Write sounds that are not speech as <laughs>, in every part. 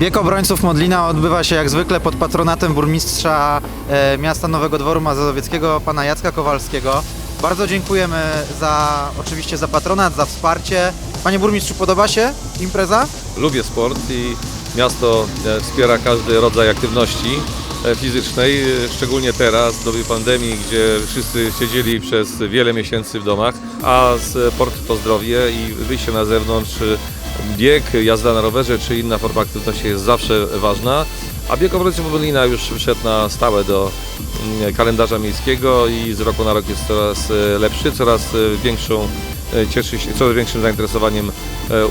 Bieg Obrońców Modlina odbywa się jak zwykle pod patronatem burmistrza e, miasta Nowego Dworu Mazowieckiego, pana Jacka Kowalskiego. Bardzo dziękujemy za, oczywiście za patronat, za wsparcie. Panie burmistrzu, podoba się impreza? Lubię sport i miasto e, wspiera każdy rodzaj aktywności e, fizycznej, e, szczególnie teraz, w dobie pandemii, gdzie wszyscy siedzieli przez wiele miesięcy w domach, a sport to zdrowie i wyjście na zewnątrz, e, bieg, jazda na rowerze czy inna forma aktywności jest zawsze ważna. A bieg obrońców Berlina już wszedł na stałe do mm, kalendarza miejskiego i z roku na rok jest coraz e, lepszy, coraz e, większą, e, cieszy się coraz większym zainteresowaniem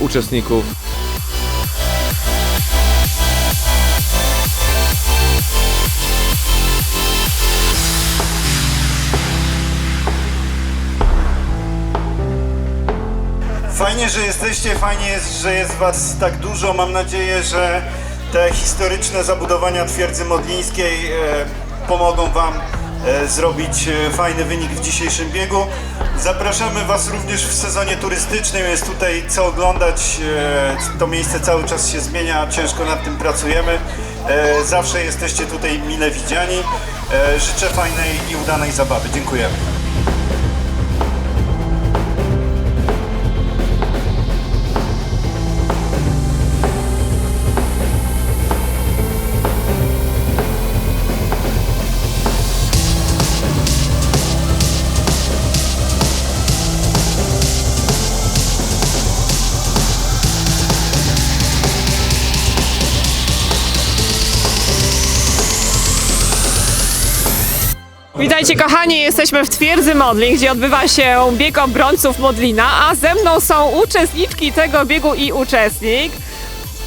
uczestników. Fajnie, że jesteście, fajnie jest, że jest Was tak dużo. Mam nadzieję, że te historyczne zabudowania twierdzy modlińskiej e, pomogą Wam e, zrobić e, fajny wynik w dzisiejszym biegu. Zapraszamy Was również w sezonie turystycznym. Jest tutaj co oglądać. To miejsce cały czas się zmienia, ciężko nad tym pracujemy. Zawsze jesteście tutaj mile widziani. Życzę fajnej i udanej zabawy. Dziękujemy. Witajcie kochani, jesteśmy w Twierdzy Modlin, gdzie odbywa się bieg obrońców Modlina, a ze mną są uczestniczki tego biegu i uczestnik.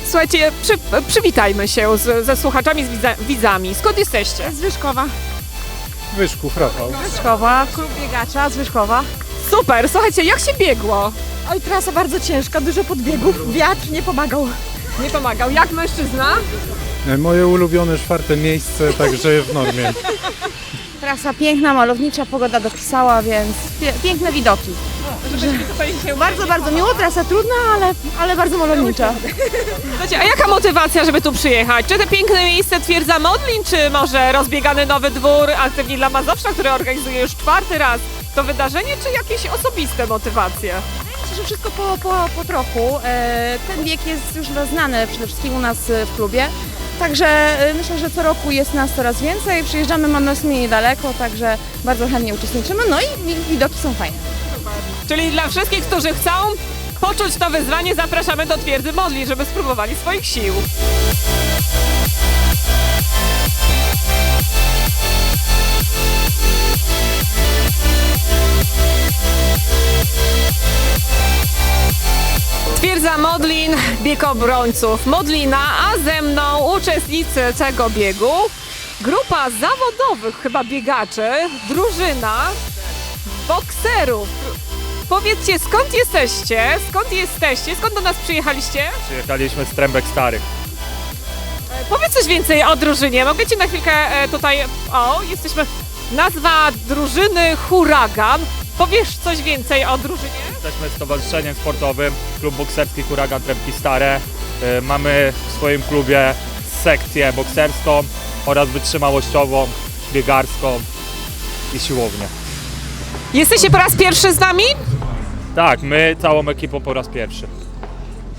Słuchajcie, przy, przywitajmy się z, ze słuchaczami, z widza, widzami. Skąd jesteście? Zwyżkowa. Wyszków, Rafał. Zwyżkowa, klub biegacza, Zwyżkowa. Super, słuchajcie, jak się biegło? Oj, trasa bardzo ciężka, dużo podbiegów, wiatr nie pomagał. Nie pomagał. Jak mężczyzna? E, Moje ulubione czwarte miejsce, także w normie. <laughs> Trasa piękna, malownicza, pogoda dopisała, więc pie piękne widoki. Tutaj się Bardzo, bardzo miło, trasa trudna, ale, ale bardzo malownicza. Słuchajcie, a jaka motywacja, żeby tu przyjechać? Czy te piękne miejsce Twierdza Modlin, czy może rozbiegany Nowy Dwór, aktywni dla Mazowsza, który organizuje już czwarty raz to wydarzenie, czy jakieś osobiste motywacje? Myślę, że wszystko po, po, po trochu. E, ten bieg jest już znany przede wszystkim u nas e, w klubie. Także e, myślę, że co roku jest nas coraz więcej. Przyjeżdżamy, mamy nas mniej daleko, także bardzo chętnie uczestniczymy. No i wi- widoki są fajne. Czyli dla wszystkich, którzy chcą poczuć to wyzwanie, zapraszamy do Twierdzy Modli, żeby spróbowali swoich sił. Obrońców Modlina, a ze mną uczestnicy tego biegu, grupa zawodowych chyba biegaczy, drużyna bokserów. Powiedzcie, skąd jesteście? Skąd jesteście? Skąd do nas przyjechaliście? Przyjechaliśmy z Trębek Starych. E, Powiedz coś więcej o drużynie. Mogę Cię na chwilkę e, tutaj... O, jesteśmy... Nazwa drużyny Huragan. Powiesz coś więcej o drużynie? Jesteśmy stowarzyszeniem sportowym, klub bokserski Huragan Trębki Stare. Y, Mamy w swoim klubie sekcję bokserską oraz wytrzymałościową, biegarską i siłownię. Jesteście po raz pierwszy z nami? Tak, my całą ekipą po raz pierwszy.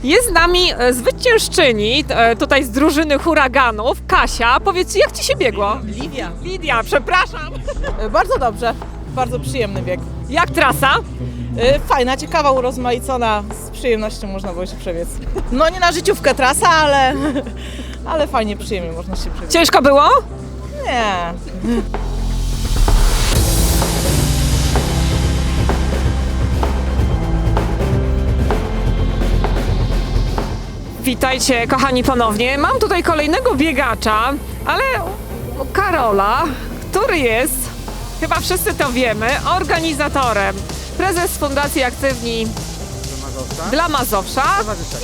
Jest z nami e, zwyciężczyni e, tutaj z drużyny huraganów, Kasia. Powiedz, jak Ci się biegło? Lidia. Lidia, przepraszam. E, Bardzo dobrze. Bardzo przyjemny bieg. Jak trasa? E, Fajna, ciekawa, urozmaicona. Z przyjemnością można było się przebiec. No nie na życiówkę trasa, ale, <laughs> ale fajnie, przyjemnie można się przebiec. Ciężko było? Nie. Witajcie, kochani, ponownie. Mam tutaj kolejnego biegacza, ale Karola, który jest, chyba wszyscy to wiemy, organizatorem, prezes Fundacji Aktywni dla Mazowsza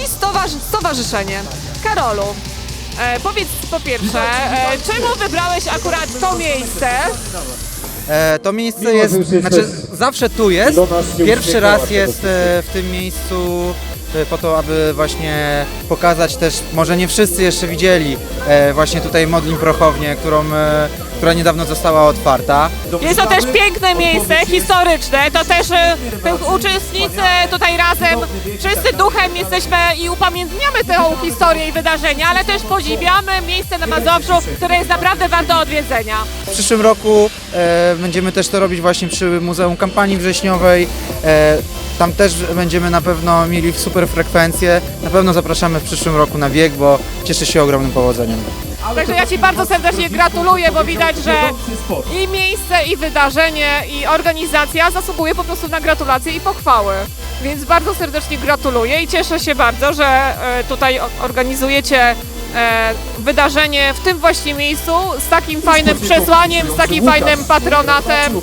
i stowarzysz- stowarzyszenie. Karolu, e, powiedz po pierwsze, e, czemu wybrałeś akurat to miejsce? E, to miejsce jest, znaczy zawsze tu jest. Pierwszy raz jest e, w tym miejscu po to, aby właśnie pokazać też, może nie wszyscy jeszcze widzieli, e, właśnie tutaj Modlin Prochownię, którą, e, która niedawno została otwarta. Jest to też piękne miejsce, historyczne. To też e, uczestnicy tutaj razem, wszyscy duchem jesteśmy i upamiętniamy tę historię i wydarzenia, ale też podziwiamy miejsce na Mazowszu, które jest naprawdę warte odwiedzenia. W przyszłym roku będziemy też to robić właśnie przy Muzeum Kampanii Wrześniowej. Tam też będziemy na pewno mieli super frekwencję. Na pewno zapraszamy w przyszłym roku na bieg, bo cieszę się ogromnym powodzeniem. Także ja Ci bardzo serdecznie gratuluję, bo widać, że i miejsce, i wydarzenie, i organizacja zasługuje po prostu na gratulacje i pochwały. Więc bardzo serdecznie gratuluję i cieszę się bardzo, że e, tutaj organizujecie e, wydarzenie w tym właśnie miejscu z takim fajnym przesłaniem, z takim fajnym patronatem.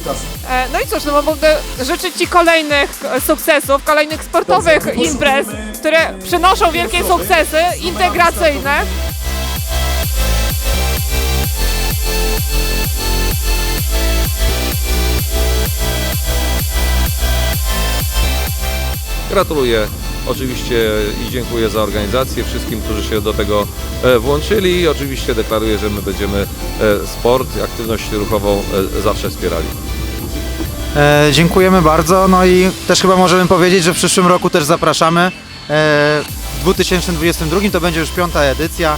E, No i cóż, no mogę życzyć Ci kolejnych sukcesów, kolejnych sportowych imprez, które przynoszą wielkie sukcesy integracyjne. Gratuluję oczywiście i dziękuję za organizację wszystkim, którzy się do tego e, włączyli i oczywiście deklaruję, że my będziemy e, sport, aktywność ruchową e, zawsze wspierali. E, dziękujemy bardzo. No i też chyba możemy powiedzieć, że w przyszłym roku też zapraszamy. E, w 2022 to będzie już piąta edycja.